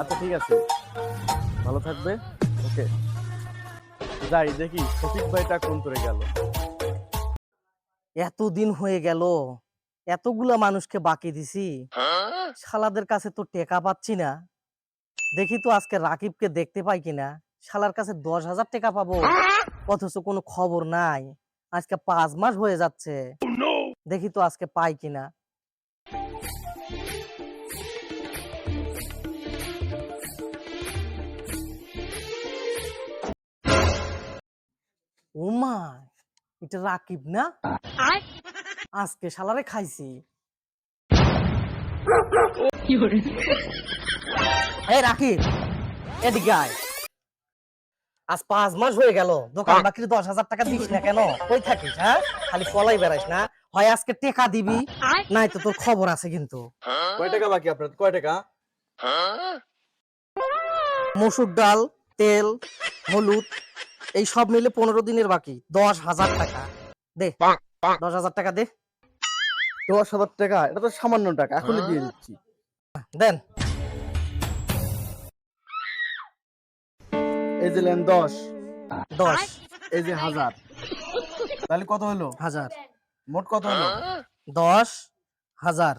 আচ্ছা ঠিক আছে। ভালো থাকবে? ওকে। যাই দেখি শফিক ভাইটা কোন করে গেল। এতদিন হয়ে গেল এতগুলা মানুষকে বাকি দিছি। শালাদের কাছে তো টেকা পাচ্ছি না। দেখি তো আজকে রাকিবকে দেখতে পাই কিনা। শালার কাছে দশ হাজার টাকা পাবো। অথচ কোনো খবর নাই। আজকে পাঁচ মাস হয়ে যাচ্ছে। দেখি তো আজকে পাই কিনা। ওমা এটা রাকিব না? আজকে শালারে খাইছি। এই রাকিব এদিকে আয়। আজ পাঁচ মাস হয়ে গেল দোকান বাকির দশ হাজার টাকা দিস না কেন? কই থাকিস হ্যাঁ? খালি পলাই বেড়াইস না? হয় আজকে টেকা দিবি নাই তো তোর খবর আছে কিন্তু। কয় টাকা বাকি আপনার? কয় টাকা? মসুর ডাল তেল হলুদ এই সব মিলে পনেরো দিনের বাকি। দশ হাজার টাকা। দে। দশ হাজার টাকা দে। দশ হাজার টাকা এটা তো সামান্য টাকা এখনই দিয়ে দিচ্ছি। দেন। এই যে লেন দশ। দশ। এই যে হাজার। তাহলে কত হলো? হাজার। মোট কত হলো? দশ হাজার।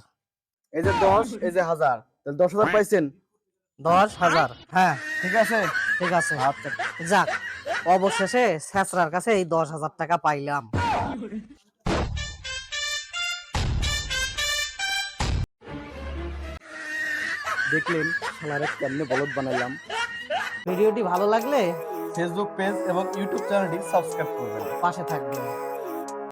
এই যে দশ এই যে হাজার। তাহলে দশ হাজার পাইছেন? দশ হাজার। হ্যাঁ। ঠিক আছে? ঠিক আছে। আচ্ছা। যাক। অবশেষে শেষরার কাছে এই দশ হাজার টাকা পাইলাম। দেখলেন খেলারে কেমনে বলদ বানাইলাম। ভিডিওটি ভালো লাগলে ফেসবুক পেজ এবং ইউটিউব চ্যানেলটি সাবস্ক্রাইব করবেন। পাশে থাকবেন।